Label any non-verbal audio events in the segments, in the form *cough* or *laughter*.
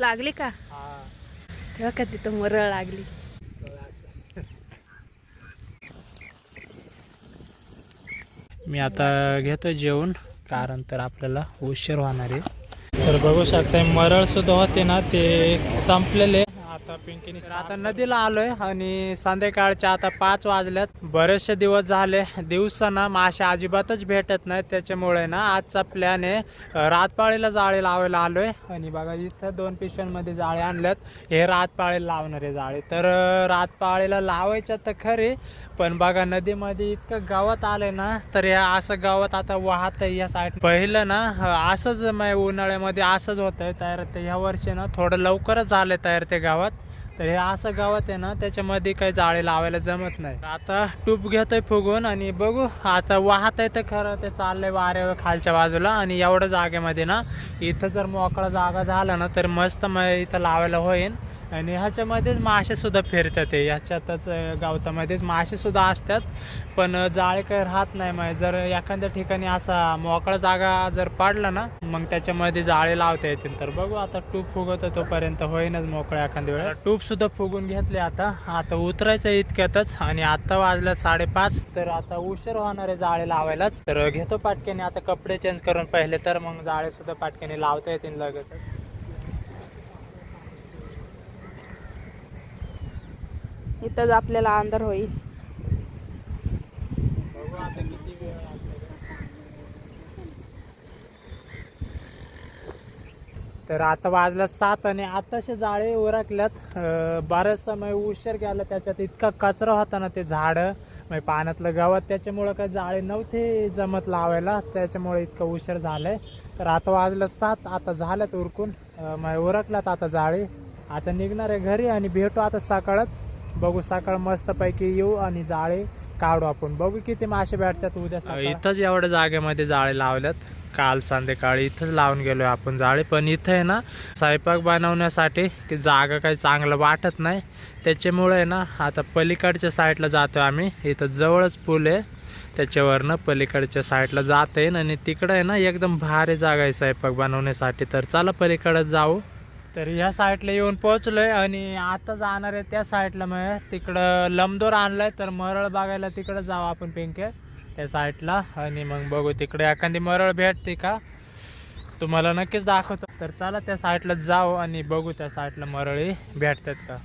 लागली का? तेव्हा का तिथं मरळ लागली? मी आता घेतोय जेवण कारण तर आपल्याला उशीर होणार आहे. तर बघू शकता मरळ सुद्धा होते ना ते संपलेले. आता पिंकीने आता नदीला आलोय आणि संध्याकाळच्या आता पाच वाजल्यात. बरेचसे दिवस झाले. दिवसाना मासे अजिबातच भेटत नाहीत. त्याच्यामुळे ना आजचा प्लॅन आहे रातपाळीला जाळे लावायला आलोय. आणि बघा इथं दोन पिशव्यांमध्ये जाळे आणल्यात. हे रातपाळीला लावणारे जाळे. तर रातपाळीला लावायच्या तर खरे पण बघा नदीमध्ये इतकं गावात आलंय ना तर या असं गावात आता वाहत या साईड पहिलं ना असंच उन्हाळ्यामध्ये असंच होतंय तयार. ते ह्या वर्षी ना थोडं लवकरच झालंय तयार ते गावात. तर हे असं गावात आहे ना त्याच्यामध्ये काही जाळे लावायला जमत नाही. आता टूप घेतोय फुगून आणि बघू आता वाहत आहे तर खरं ते चाललंय वाऱ्या खालच्या बाजूला. आणि एवढ्या जागेमध्ये ना इथं जर मोकळा जागा झाला ना तर मस्त मग इथं लावायला होईल आणि ह्याच्यामध्येच मासेसुद्धा फिरतात ते ह्याच्यातच गावतामध्येच मासेसुद्धा असतात. पण जाळे काही राहत नाही मग. जर एखाद्या ठिकाणी असा मोकळा जागा जर पडला ना मग त्याच्यामध्ये जाळे लावता येतील. तर बघू आता टूप फुगवतो तोपर्यंत होईनच मोकळ्या एखाद्या वेळेला टूप सुद्धा फुगून घेतले आता. आता उतरायचं आहे इतक्यातच आणि आता वाजल्या साडेपाच. तर आता उशीर होणार आहे जाळे लावायलाच. तर घेतो पाटक्याने. आता कपडे चेंज करून पहिले तर मग जाळे सुद्धा पाटक्याने लावता येतील लगेच इथंच आपल्याला अंधार होईल. बघू आता तर आता वाजला सात आणि आताशे जाळे उरकल्यात. अं, बराच समय उशीर गेला त्याच्यात इतका कचरा होता ना ते झाडं. म्हणजे पाण्यातलं गवत त्याच्यामुळं काही जाळे नव्हते जमत लावायला त्याच्यामुळे इतकं उशीर झालाय. तर आता वाजलं सात आता झाल्यात उरकून. म्हणजे मग उरकल्यात आता जाळे. आता निघणार आहे घरी आणि भेटू आता सकाळच. बघू सकाळ मस्तपैकी येऊ आणि जाळे काढू आपण. बघू किती मासे भेटतात उद्या इथंच एवढ्या जागेमध्ये जाळे लावल्यात. काल संध्याकाळी इथंच लावून गेलोय आपण जाळे. पण इथं आहे ना स्वयंपाक बनवण्यासाठी की जागा काही चांगलं वाटत नाही. त्याच्यामुळे आहे ना आता पलीकडच्या साईडला जातो आम्ही. इथं जवळच पूल आहे. त्याच्यावरनं पलीकडच्या साईडला जाता येईन आणि तिकडं आहे ना एकदम भारी जागा आहे स्वयंपाक बनवण्यासाठी. तर चला पलीकडे जाऊ. तर ह्या साईडला येऊन पोहोचलोय आणि आता जाणार आहे त्या साईडला मग. तिकडं लमदोर आणलाय तर मरळ बघायला तिकडं जाऊ आपण पिंके त्या साईडला. आणि मग बघू तिकडे एखादी मरळ भेटते का? तुम्हाला नक्कीच दाखवतो. तर चला त्या साईडला जाऊ आणि बघू त्या साईडला मरळी भेटतात का?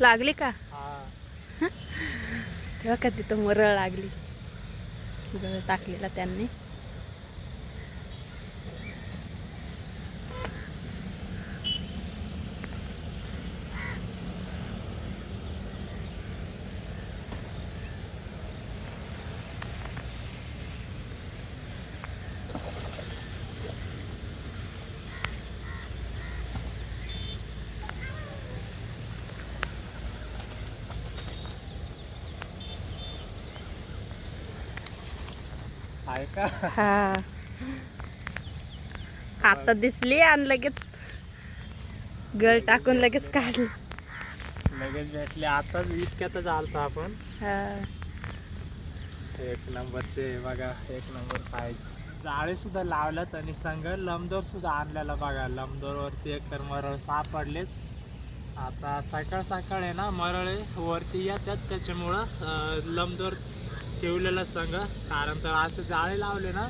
लागली का? हा. *laughs* का तिथं मरळ लागली. गळ टाकलेला त्यांनी. हा. आता दिसली आणि लगेच गळ टाकून लगेच काढली. लगेच भेटले. आताच इतक्यातच आलतो आपण. हा. एक नंबरचे बघा एक नंबर साईज जाळे सुद्धा लावल्यात आणि संग लमदोर सुद्धा आणलेला बघा. लमदोर वरती एक तर मरळ सापडलेच. आता सकाळ सकाळ आहे ना मरळे वरती येतात. त्याच्यामुळं लमदोर ठेवलेला संघ कारण तर असे जाळे लावले ना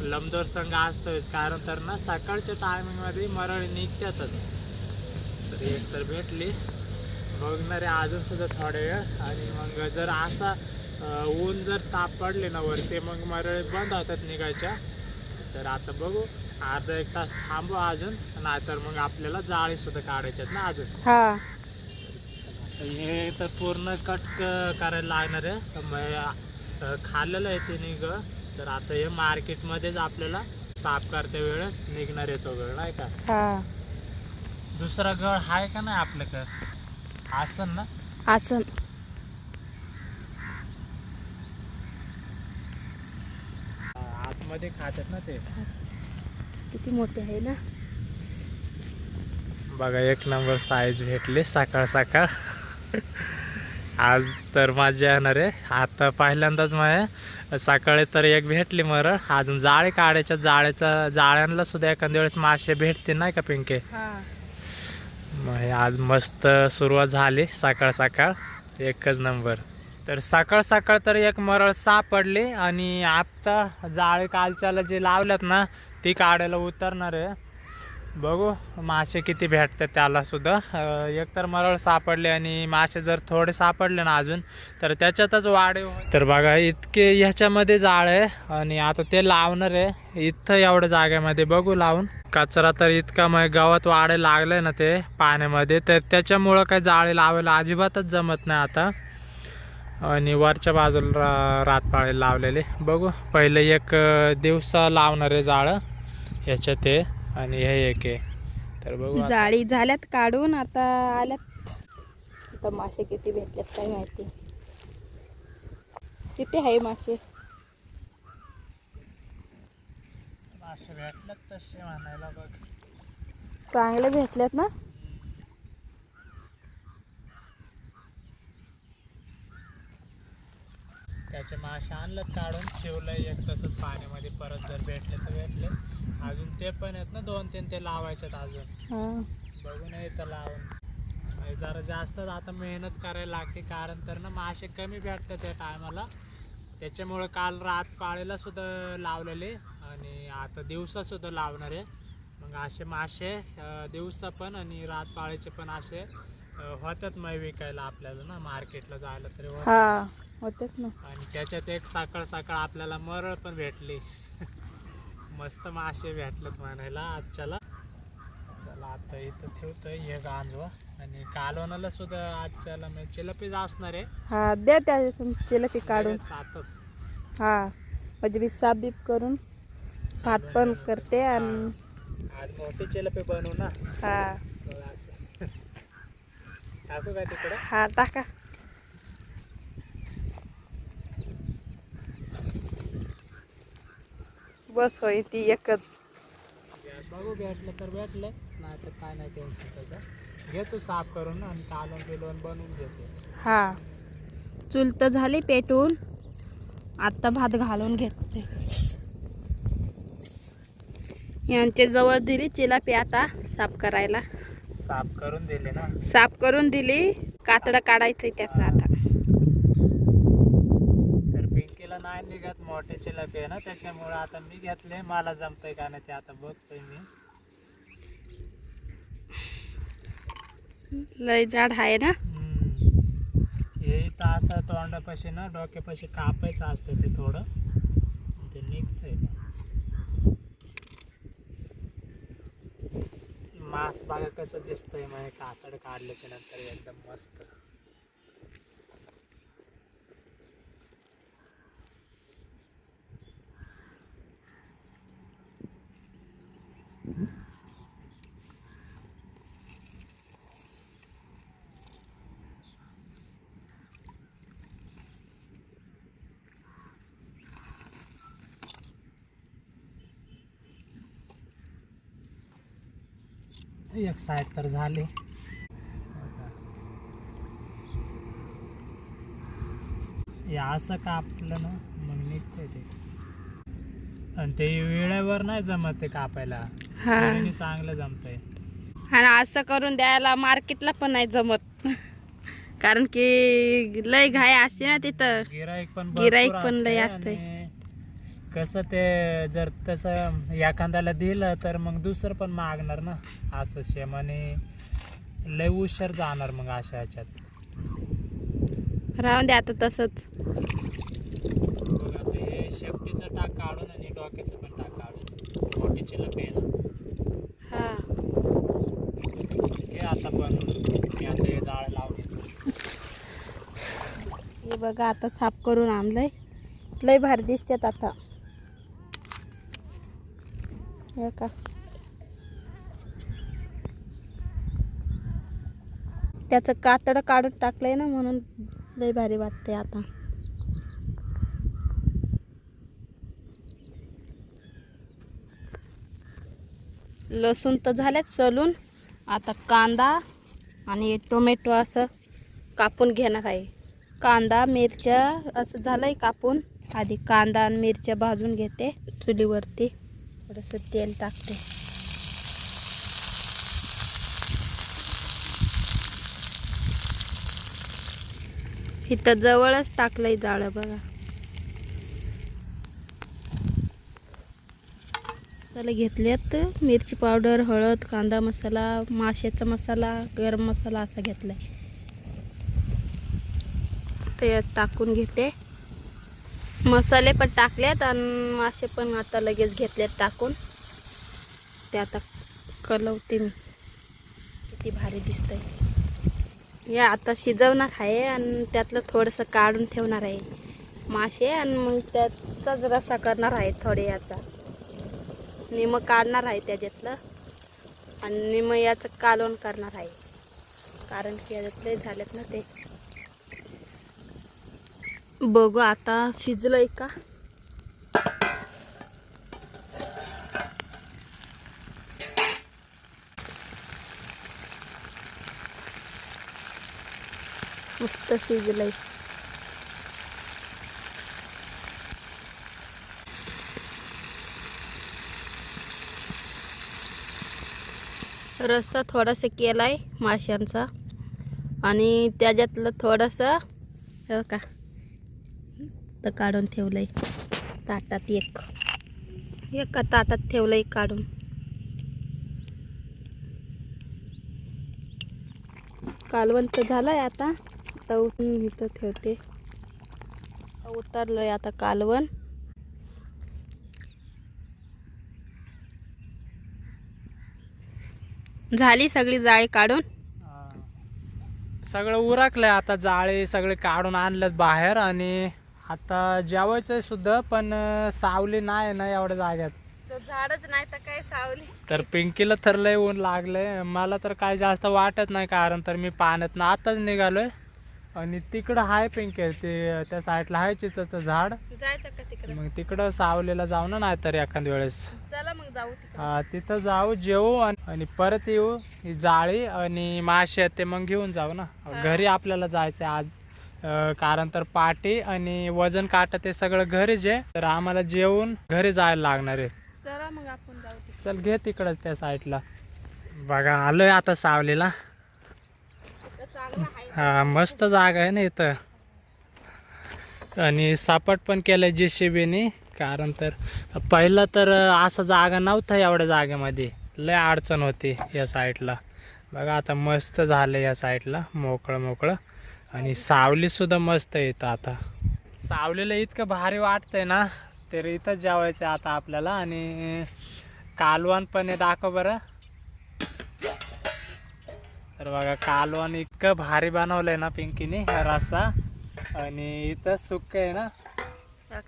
लमदोर संघ असतोच कारण तर ना सकाळच्या टायमिंगमध्ये मरळ निघतातच. तर एक तर भेटली. बघणारे अजून सुद्धा थोडे वेळ आणि मग जर असा ऊन जर ताप पडले ना वरती मग मरळे बंद होतात निघायच्या. तर आता बघू अर्धा एक तास थांबू अजून नाहीतर मग आपल्याला जाळी सुद्धा काढायच्यात ना अजून. हा. तर पूर्ण कट करायला लागणार आहे. खाल्लेलं आहे ते निघ तर आता हे मार्केटमध्येच आपल्याला साफ करते वेळेस निघणार आहे तो गळ नाही का? दुसरा गळ आहे का नाही आपल्याकडं? असन ना? असं आतमध्ये खातात ना ते. किती मोठे आहे ना? बघा एक नंबर साईज भेटली सकाळ सकाळ आज तर मजा येणार आहे. आता पहिल्यांदाच माझ्या सकाळी तर एक भेटली मरळ अजून जाळे काढायच्या जाळ्याच्या जाळ्यांना सुद्धा एखाद्या वेळेस मासे भेटते नाही का पिंके? हा. मग आज मस्त सुरुवात झाली सकाळ सकाळ. एकच नंबर. तर सकाळ सकाळ तर एक मरळ सापडली आणि आत्ता जाळे कालच्याला जे लावल्यात ना ती काढायला उतरणार आहे. बघू मासे किती भेटतात त्याला सुद्धा. एक तर मरळ सापडले आणि मासे जर थोडे सापडले ना अजून तर त्याच्यातच वाढ तर बघा इतके ह्याच्यामध्ये जाळ आहे आणि आता ते लावणार आहे. इथं एवढ्या जागेमध्ये बघू लावून. कचरा तर इतका मग गावात वाढायला लागलाय ना ते पाण्यामध्ये तर त्याच्यामुळं काय जाळे लावायला अजिबातच जमत नाही आता. आणि वरच्या बाजूला रा- रातपाळे लावलेले. बघू पहिले एक दिवसा लावणार आहे जाळं ह्याच्यात ते. आणि हे एक आहे. तर बघू. जाळी झाल्यात काढून आता आल्यात. आता मासे किती भेटल्यात काय माहिती. किती आहे मासे? मासे भेटलेत तसे म्हणायला बघ. चांगले भेटल्यात ना? त्याचे मासे आणलं काढून. ठेवलंय एक तसंच पाण्यामध्ये परत जर भेटले तर भेटले. अजून ते पण आहेत ना दोन तीन ते लावायचे अजून. बघून येतं लावून. जरा जास्त आता मेहनत करायला लागते कारण तर ना मासे कमी भेटतात त्या टायमाला. त्याच्यामुळं काल रात पाळीला सुद्धा लावलेले आणि आता दिवसा सुद्धा लावणार. आहे मग असे मासे दिवसा पण आणि रात पाळीचे पण असे होतात मग विकायला आपल्याला ना मार्केटला जायला तरी होतेच ना. आणि त्याच्यात एक सकाळ सकाळ आपल्याला मरळ पण भेटली. मस्त मासे भेटलेत म्हणायला आजच्याला. चला आता इथं ठेवतोय हे गांजवा. आणि कालवणाला सुद्धा आजच्याला म्हणजे चिलपीच असणार आहे. हा द्या त्या चिलपी काढून. आताच. हा म्हणजे मी साफ बीप करून भात पण करते आणि आज मोठी चिलपी बनवू ना. हा. टाकू काय तिकडं? हा टाका. बस होय ती एकच. बघू भेटलं तर भेटलं नाही तर काय नाही टेन्शन त्याचं. घेतो साफ करून आणि कालवण बिलवण बनवून घेतो. हा. चूल तर झाली पेटून. आत्ता भात घालून घेते. यांच्या जवळ दिली चिलापी आता साफ करायला. साफ करून दिले ना. साफ करून दिली. कातडं काढायचंय त्याचं आता तर पिंकीला निघत मोठे चिलापी आहे ना त्याच्यामुळे आता मी घेतले मला जमतंय का नाही ते आता बघतोय मी. लय जाड आहे ना. हे इथं असं तोंडापाशी ना डोक्यापाशी कापायचं असतं ते थोडं. ते निघतंय मांस बघा कसं दिसतंय म्हणजे कातड काढल्याच्या नंतर एकदम मस्त. एक साईड तर झाली. असं कापलं ना मग निघतंय ते. आणि ते वेळेवर नाही जमत ते कापायला. चांगलं जमतंय. आणि असं करून द्यायला मार्केटला पण नाही जमत. कारण की लय घाय असते ना तिथं. गिराईक पण भरपूर पण लय. आणि कसं ते जर तसं एखाद्याला दिलं तर मग दुसरं पण मागणार ना. असं शेमाने लय उशीर जाणार मग अशा ह्याच्यात. राहून द्या आता तसंच. बघ आता हे शेपटीचं टाक काढून आणि डोक्याचं पण टाक काढून. मोठीची हा. हे आता पण मी आता हे जाळ येतो हे बघा आता साफ करून आणलंय. लय भारी दिसतात आता. का त्याचं कातड काढून टाकलंय ना म्हणून लय भारी वाटते आता. लसूण तर झालेच सलून. आता कांदा आणि टोमॅटो असं कापून घेणार आहे. कांदा मिरच्या असं झालंय कापून. आधी कांदा आणि मिरच्या भाजून घेते चुलीवरती. थोडंसं तेल टाकते. इथं जवळच टाकलंय जाळं बघा. त्याला घेतल्यात मिरची पावडर हळद कांदा मसाला माशाचा मसाला गरम मसाला असा घेतलाय. ते टाकून घेते. मसाले पण टाकलेत आणि मासे पण आता लगेच घेतलेत टाकून. ते आता कलवते मी. किती भारी दिसतंय. या आता शिजवणार आहे आणि त्यातलं थोडंसं काढून ठेवणार आहे मासे आणि मग त्याचाच रसा करणार आहे थोडे याचा. निम काढणार आहे त्याच्यातलं आणि निम याचं कालवण करणार आहे. कारण की याच्यातले झालेत ना ते. बघू आता शिजलंय का? मस्त शिजलंय. रस्सा थोडासा केलाय माशांचा. आणि त्याच्यातलं थोडंसं का तर काढून ठेवलंय. ताटात एक. एका ताटात ठेवलंय काढून. कालवण तर झालंय आता. आता उतरून इथं ठेवते. उतरलंय आता कालवण. झाली सगळी जाळी काढून? सगळं उरकलंय आता जाळे सगळे काढून आणलं बाहेर आणि आता जेवायचंय सुद्धा पण सावली नाही ना एवढ्या जाग्यात. झाडच नाही तर काय सावली? तर पिंकीला तर लय ऊन लागलंय. मला तर काय जास्त वाटत नाही कारण तर मी पाण्यात ना आताच निघालोय. आणि तिकडं आहे पिंके ते त्या साईडला आहे चिचाचं झाड. जायचं का तिकडे? मग तिकडं सावलीला जाऊ ना नाही तर एखाद्या वेळेस. चला मग जाऊ तिकडे. हा, तिथं जाऊ जेवू आणि आणि परत येऊ ही जाळी आणि मासे आहेत ते मग घेऊन जाऊ ना. घरी आपल्याला जायचं आज. कारण तर पाटी आणि वजन काटा ते सगळं घरीच आहे तर आम्हाला जेवून घरी जायला लागणार आहे. चला मग आपण जाऊ तिकडे. चल घे तिकडच त्या साईडला. बघा आलोय आता सावलीला. हा मस्त जागा आहे ना इथं. आणि सापट पण केलंय जे शिबीने कारण तर पहिलं तर असं जागा नव्हता एवढ्या जागेमध्ये. लय अडचण होती या साईडला. बघा आता मस्त झालं या साईडला मोकळं मोकळं आणि सावली सुद्धा मस्त आहे इथं आता. सावलीला इतकं भारी वाटतंय ना तर इथं जेवायचं आता आपल्याला. आणि कालवण पण आहे दाखव बरं. तर बघा कालवण इतकं भारी बनवलंय ना पिंकीने रस्सा. आणि इथं सुक्क आहे ना.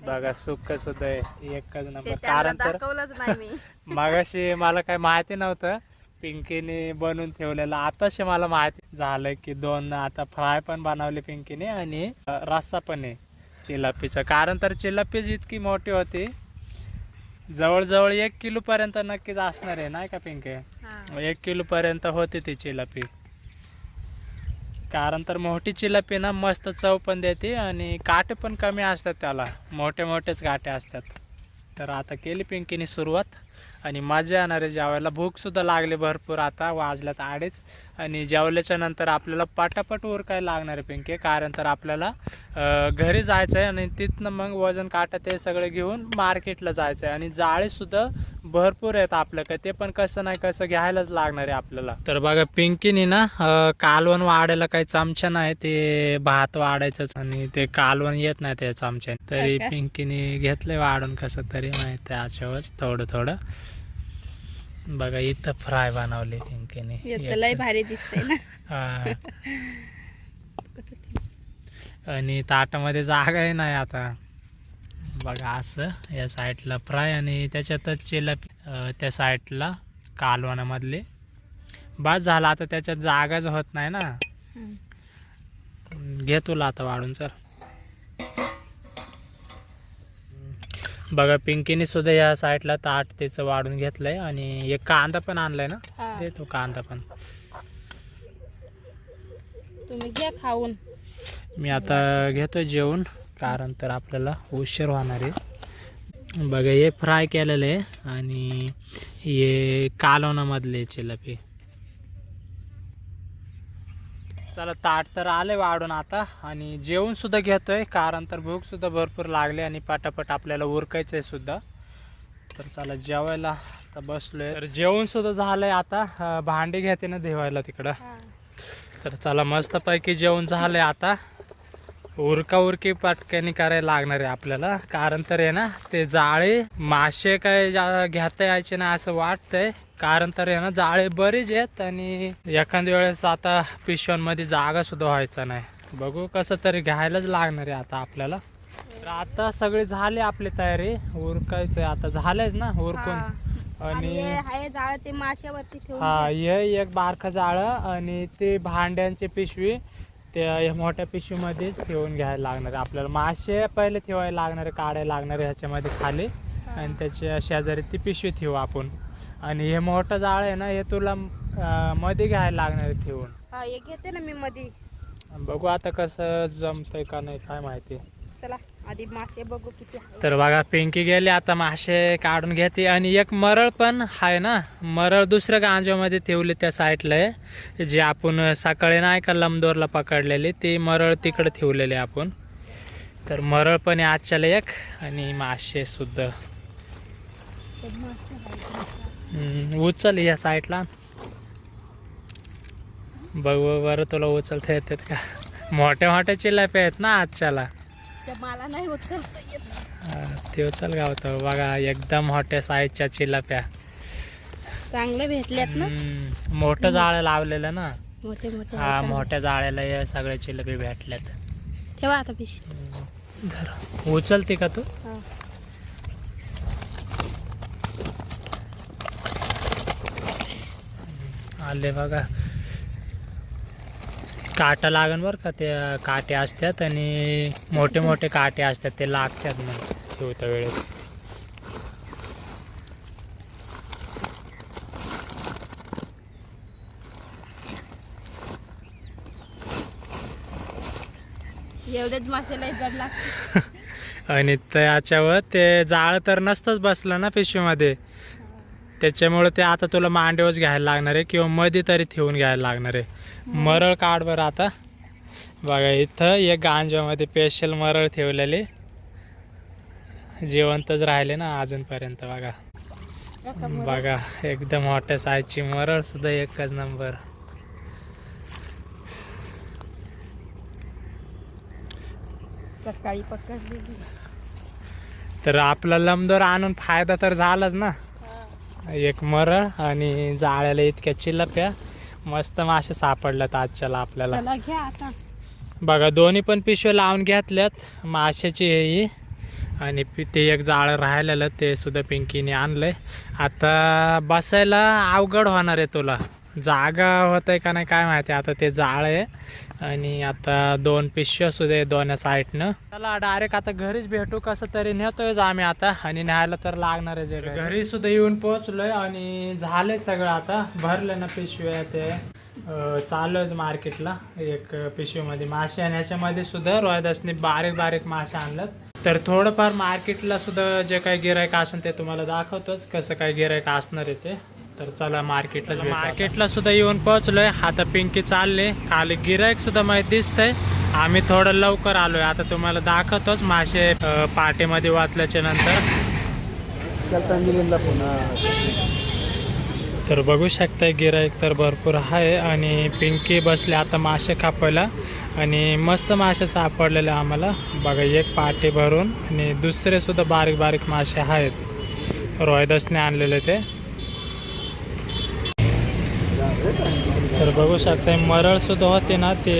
बघा सुक्क सुद्धा आहे एकच नंबर. कारण तर दाखवलंच नाही मी. *laughs* मगाशी मला काही माहिती नव्हतं पिंकीने बनवून ठेवलेलं. आताशी मला माहिती झालं की दोन आता फ्राय पण बनवले पिंकीने आणि रस्सा पण आहे चिलापीचं. कारण तर चिलापीच इतकी मोठी होती. जवळजवळ एक किलो पर्यंत नक्कीच असणार आहे नाही का पिंके. एक किलो पर्यंत होती ती चिलापी. कारण तर मोठी चिलापी ना मस्त चव पण देते आणि काटे पण कमी असतात त्याला. मोठे मोठेच काटे असतात. तर आता केली पिंकीने सुरुवात. आणि मजा येणार आहे जेवायला. भूक सुद्धा लागली भरपूर आता वाजल्यात अडीच. आणि जेवल्याच्या नंतर आपल्याला पटापट उरकायला लागणार आहे पिंके कारण तर आपल्याला घरी जायचं आहे आणि तिथनं मग वजन काटा ते सगळं घेऊन मार्केटला जायचं आहे आणि जाळी सुद्धा भरपूर आहेत आपल्याकडे. ते पण कसं नाही कसं घ्यायलाच लागणार आहे आपल्याला. तर बघा पिंकीने ना कालवण वाढायला काही चमचा नाही ते भात वाढायचंच आणि ते कालवण येत नाही त्या चमच्याने. तरी हो? पिंकीने घेतलंय वाढून कसं तरी माहिती आहे थोडं थोडं. बघा इथं फ्राय बनवले लय भारी ना. हा. *laughs* आणि ताटामध्ये जागाही नाही आता. बघा असं या साईडला फ्राय आणि त्याच्यातच चिलप अं, त्या साईडला कालवणामधले. बस झाला आता त्याच्यात जागाच होत नाही ना. घे तुला आता वाढून चल. बघा पिंकीने सुद्धा या साईडला ताट त्याचं वाढून घेतलंय आणि एक कांदा पण आणलाय ना. दे तो कांदा पण. तुम्ही घ्या खाऊन. मी आता घेतोय जेवण कारण तर आपल्याला उशीर होणार आहे. बघा हे फ्राय केलेलं आहे आणि हे कालवणामधले चिलपी चला ताट तर आले वाढून आता. आणि जेवण सुद्धा घेतोय. कारण तर भूक सुद्धा भरपूर लागली आणि पटापट आपल्याला उरकायचं आहे सुद्धा. तर चला जेवायला आता बसलोय. तर जेवण सुद्धा झालंय आता. भांडी घेते ना धुवायला तिकडं. तर चला मस्तपैकी जेवण झालंय आता. उरका उरकी पटक्याने करायला लागणार आहे आपल्याला. कारण तर आहे ना ते जाळे मासे काय जा- घेता यायचे ना असं वाटतंय. कारण तर आहे ना जाळे बरेच आहेत आणि एखाद्या वेळेस आता पिशव्यांमध्ये जागा सुद्धा व्हायचा नाही. बघू कसं तरी घ्यायलाच लागणार आहे आता आपल्याला. तर आता सगळी झाली आपली तयारी. उरकायचं आता. झालंयच ना उरकून. आणि हे ते हा. हे एक बारखं जाळं आणि ते भांड्यांची पिशवी त्या या मोठ्या पिशवीमध्येच ठेवून घ्यायला लागणार आहे. आपल्याला मासे पहिले ठेवायला लागणार आहे काढायला लागणार आहे ह्याच्यामध्ये खाली. आणि त्याच्या शेजारी ती पिशवी ठेवू आपण. आणि हे मोठं जाळ आहे ना हे तुला मध्ये घ्यायला लागणार आहे ठेवून. हा हे घेते ना मी मध्ये बघू आता कसं जमतंय का नाही काय माहिती. चला आधी मासे बघू किती आहे. तर बघा पिंकी गेली आता मासे काढून घेते. आणि एक मरळ पण आहे ना मरळ दुसऱ्या गांजामध्ये ठेवली त्या साईडला आहे जे आपण सकाळी नाही का लमदोरला पकडलेली ती मरळ तिकडे ठेवलेली आपण. तर मरळ पण आहे आजच्याला एक आणि मासे सुद्धा. ते मासे आहे. उचल या साईडला बघ बरं तुला उचलता येतात का? मोठ्या मोठ्या चिलाप्या आहेत ना आजच्याला. ते मला नाही उचलता येत. ते उचल गावतो बघा एकदम मोठ्या साईजच्या चिलाप्या चांगले भेटलेत ना? मोठं जाळं लावलेलं ना? हा. मोठ्या जाळ्याला हे सगळे चिलबी भेटल्यात ठेवा आता धर. उचलते का तू हा. आले बघा. काटा लागन बरं का ते काटे असतात आणि मोठे मोठे काटे असतात ते लागतात मग ठेवता वेळेस. एवढेच मासेला जड लागते *laughs* आणि त्याच्यावर ते जाळं तर नसतंच बसलं ना पिशवीमध्ये. त्याच्यामुळे ते आता तुला मांडीवच घ्यायला लागणार आहे किंवा मध्ये तरी ठेवून घ्यायला लागणार आहे. मरळ काढ बरं आता. बघा इथं एक गांजामध्ये स्पेशल मरळ ठेवलेले. जिवंतच राहिले ना अजूनपर्यंत बघा. बघा एकदम मोठ्या साईजची मरळ सुद्धा एकच नंबर सकाळी पकडलेली. तर आपला लमदोर आणून फायदा तर झालाच ना. एक मरळ आणि जाळ्याला इतक्या चिलप्या. मस्त मासे सापडल्यात आजच्याला आपल्याला. चला घ्या आता. बघा दोन्ही पण पिशव्या लावून घेतल्यात. माशाची ही. आणि पि- ते एक जाळं राहिलेलं ते सुद्धा पिंकीने आणलंय. आता बसायला अवघड होणार आहे तुला. जागा होत आहे का नाही काय माहिती. आता ते जाळ आहे. आणि आता दोन पिशव्या सुद्धा दोन साईडनं. चला डायरेक्ट आता घरीच भेटू. कसं तरी नेतोय आम्ही आता. आणि न्यायला तर लागणार आहे जे घरी सुद्धा येऊन पोहोचलोय आणि झालंय सगळं आता. भरलं ना पिशव्या ते. चालूच मार्केटला. एक पिशवीमध्ये मासे आणि ह्याच्यामध्ये सुद्धा रोहिदासने बारीक बारीक मासे आणलं तर थोडंफार मार्केटला सुद्धा जे काही गिरायक असेल ते तुम्हाला दाखवतोच. कसं काय गिरायक असणार आहे ते. तर चला मार्केटला मार्केटला सुद्धा येऊन पोहोचलोय. आता पिंकी चालले. खाली गिरायक सुद्धा माहिती दिसतंय. आम्ही थोडं लवकर आलोय. आता तुम्हाला दाखवतोच. मासे पाटेमध्ये वाचल्याच्या नंतर. तर बघू शकताय गिराईक तर भरपूर आहे. आणि पिंकी बसले आता मासे कापायला. आणि मस्त मासे सापडलेले आम्हाला. बघा एक पाटे भरून. आणि दुसरे सुद्धा बारीक बारीक मासे आहेत. रोहिदासने आणलेले ते. तर बघू शकता मरळ सुद्धा होते ना ते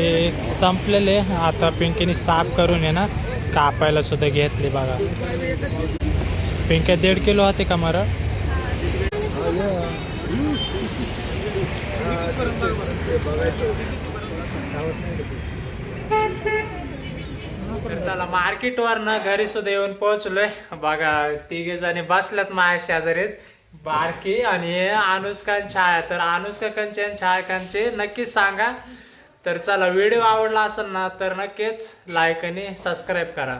संपलेले. आता पिंकीने साफ करून आहे ना कापायला सुद्धा घेतली बघा. पिंक्या दीड किलो होते का मरळ? चला मार्केटवर ना घरी सुद्धा येऊन पोहोचलोय. बघा तिघे जणी बसल्यात माझ्या शेजारीच. बारकी आणि हे छाया. तर अनुष्का कंचे आणि छाया नक्कीच सांगा. तर चला व्हिडिओ आवडला असेल ना तर नक्कीच लाईक आणि सबस्क्राईब करा.